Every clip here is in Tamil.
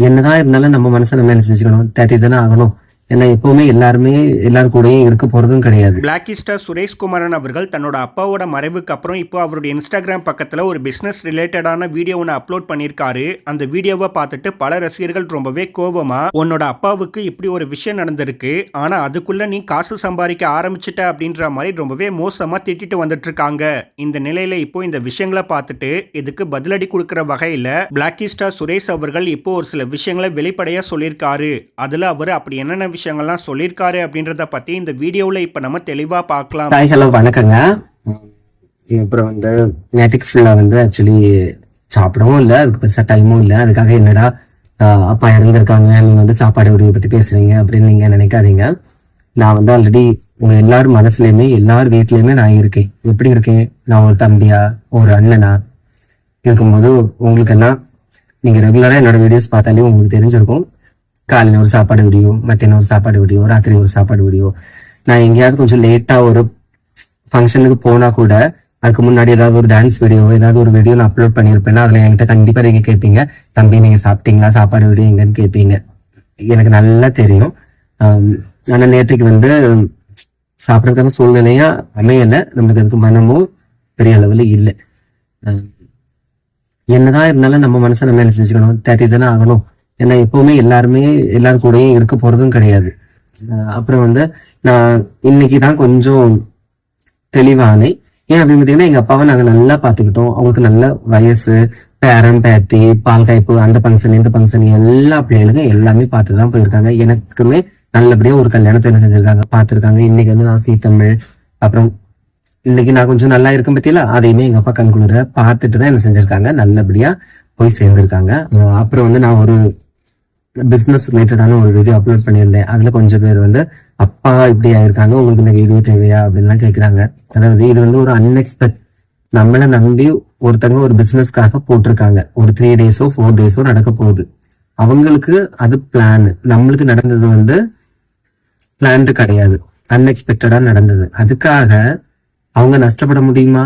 என்னதான் இருந்தாலும் நம்ம மனசை நம்ம என்ன செஞ்சுக்கணும்? தேத்தி தானே ஆகணும். ஏன்னா எப்பவுமே எல்லாருமே எல்லாரும் கூடயும் இருக்க போறதும் கிடையாது. பிளாக்கி ஸ்டார் சுரேஷ்குமாரன் அவர்கள் தன்னோட அப்பாவோட மறைவுக்கு அப்புறம் இப்போ அவருடைய இன்ஸ்டாகிராம் பக்கத்தில் ஒரு பிஸ்னஸ் ரிலேட்டடான வீடியோ ஒன்று அப்லோட் பண்ணியிருக்காரு அந்த வீடியோவை பார்த்துட்டு பல ரசிகர்கள் ரொம்பவே கோபமா உன்னோட அப்பாவுக்கு இப்படி ஒரு விஷயம் நடந்திருக்கு. ஆனால் அதுக்குள்ள நீ காசு சம்பாதிக்க ஆரம்பிச்சிட்ட அப்படின்ற மாதிரி ரொம்பவே மோசமாக திட்டிட்டு வந்துட்டு இருக்காங்க இந்த நிலையில இப்போ இந்த விஷயங்களை பார்த்துட்டு இதுக்கு பதிலடி கொடுக்குற வகையில் பிளாக்கி ஸ்டார் சுரேஷ் அவர்கள் இப்போ ஒரு சில விஷயங்களை வெளிப்படையாக சொல்லியிருக்காரு அதில் அவர் அப்படி என்னென்ன விஷயங்கள்லாம் சொல்லியிருக்காரு அப்படின்றத பற்றி இந்த வீடியோவில் இப்போ நம்ம தெளிவாக பார்க்கலாம். ஹாய் ஹலோ வணக்கங்க. அப்புறம் வந்து நேற்றுக்கு ஃபுல்லாக வந்து ஆக்சுவலி சாப்பிடவும் இல்லை அதுக்கு பெருசாக டைமும் இல்லை. அதுக்காக என்னடா அப்பா இறந்துருக்காங்க நீங்கள் வந்து சாப்பாடு விடுவை பற்றி பேசுகிறீங்க அப்படின்னு நீங்கள் நினைக்காதீங்க. நான் வந்து ஆல்ரெடி உங்கள் எல்லார் மனசுலையுமே எல்லார் வீட்லேயுமே நான் இருக்கேன். எப்படி இருக்கேன்? நான் ஒரு தம்பியா? ஒரு அண்ணனா? இருக்கும்போது உங்களுக்கு எல்லாம் நீங்கள் ரெகுலராக என்னோட வீடியோஸ் பார்த்தாலே உங்களுக்கு தெரிஞ்சிருக்கும். காலையில ஒரு சாப்பாடு விடியோ மத்தியானம் ஒரு சாப்பாடு விடியோ ராத்திரி ஒரு சாப்பாடு விடியோ நான் எங்கேயாவது கொஞ்சம் லேட்டா ஒரு ஃபங்க்ஷனுக்கு போனா கூட அதுக்கு முன்னாடி ஏதாவது ஒரு டான்ஸ் வீடியோ ஏதாவது ஒரு வீடியோ நான் அப்லோட் பண்ணியிருப்பேன்னா அதுல என்கிட்ட கண்டிப்பா நீங்க கேட்பீங்க தம்பி நீங்க சாப்பிட்டீங்களா? சாப்பாடு வீடியோ எங்கன்னு கேட்பீங்க எனக்கு நல்லா தெரியும். ஆம், ஆனா நேற்றுக்கு வந்து சாப்பிடறதுக்கான சூழ்நிலையா அமையல. நம்மளுக்கு அதுக்கு மனமும் பெரிய அளவுல இல்லை. என்னதான் இருந்தாலும் நம்ம மனசை நம்ம என்ன செஞ்சுக்கணும்? தேத்தி தானே ஆகணும். ஏன்னா எப்பவுமே எல்லாருமே எல்லாரும் கூடயும் இருக்க போறதும் கிடையாது. அப்புறம் வந்து நான் இன்னைக்கு தான் கொஞ்சம் தெளிவானேன் ஏன் அப்படின்னு பார்த்தீங்கன்னா எங்க அப்பாவை நாங்கள் நல்லா பார்த்துக்கிட்டோம். அவங்களுக்கு நல்ல வயசு பேரன் பேத்தி பால் காய்ப்பு அந்த ஃபங்க்ஷன் இந்த ஃபங்க்ஷன் எல்லா பிள்ளைகளுக்கும் எல்லாமே பார்த்து தான் போயிருக்காங்க. எனக்குமே நல்லபடியாக ஒரு கல்யாணத்தை என்ன செஞ்சிருக்காங்க பார்த்துருக்காங்க. இன்னைக்கு வந்து நான் சீத்தமிழ் அப்புறம் இன்னைக்கு நான் கொஞ்சம் நல்லா இருக்கும் பத்தியில அதையுமே எங்க அப்பா கண்குளிர பார்த்துட்டு தான் என்ன செஞ்சிருக்காங்க. நல்லபடியா போய் சேர்ந்திருக்காங்க. அப்புறம் வந்து நான் ஒரு பிஸ்னஸ் ரிலேட்டடான ஒரு வீடியோ அப்லோட் பண்ணியிருந்தேன். அதுல கொஞ்சம் பேர் வந்து அப்பா இப்படி ஆயிருக்காங்க. உங்களுக்கு இந்த வீடியோ தேவையா? அப்படின்லாம் கேக்குறாங்க. அதாவது இது வந்து ஒரு அன்எக்ஸ்பெக்ட் நம்மள நம்பி ஒருத்தங்க ஒரு பிசினஸ்க்காக போட்டிருக்காங்க. ஒரு த்ரீ டேஸோ ஃபோர் டேஸோ நடக்க போகுது. அவங்களுக்கு அது பிளான் நம்மளுக்கு நடந்தது வந்து பிளான்டு கிடையாது. அன்எக்ஸ்பெக்டடா நடந்தது. அதுக்காக அவங்க நஷ்டப்பட முடியுமா?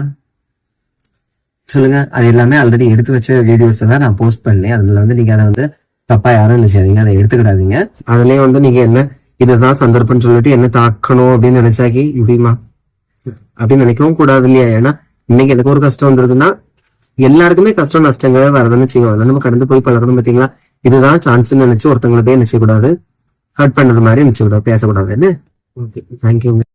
சொல்லுங்க. அது எல்லாமே ஆல்ரெடி எடுத்து வச்ச வீடியோஸ் தான் நான் போஸ்ட் பண்ணேன். அதுல வந்து நீங்க அதை வந்து தப்பா யாரும் நினைச்சாதீங்க அதை எடுத்துக்கிடாதீங்க. அதுலயே வந்து நீங்க என்ன இதுதான் சந்தர்ப்பம்னு சொல்லிட்டு என்ன தாக்கணும் அப்படின்னு நினைச்சாக்கி இப்படிமா அப்படின்னு நினைக்கவும் கூடாது இல்லையா? ஏன்னா இன்னைக்கு எனக்கு ஒரு கஷ்டம் வந்திருக்குன்னா எல்லாருக்குமே கஷ்டம் நஷ்டங்கள் வரதுன்னு செய்யும் அதெல்லாம் நம்ம கடந்து போய் பழகணும் பாத்தீங்களா? இதுதான் சான்ஸ் நினைச்சு ஒருத்தங்களை போய் நினைச்ச கூடாது ஹர்ட் பண்ணது மாதிரி நினைச்ச கூடாது பேசக்கூடாதுன்னு ஓகே. தேங்க்யூங்க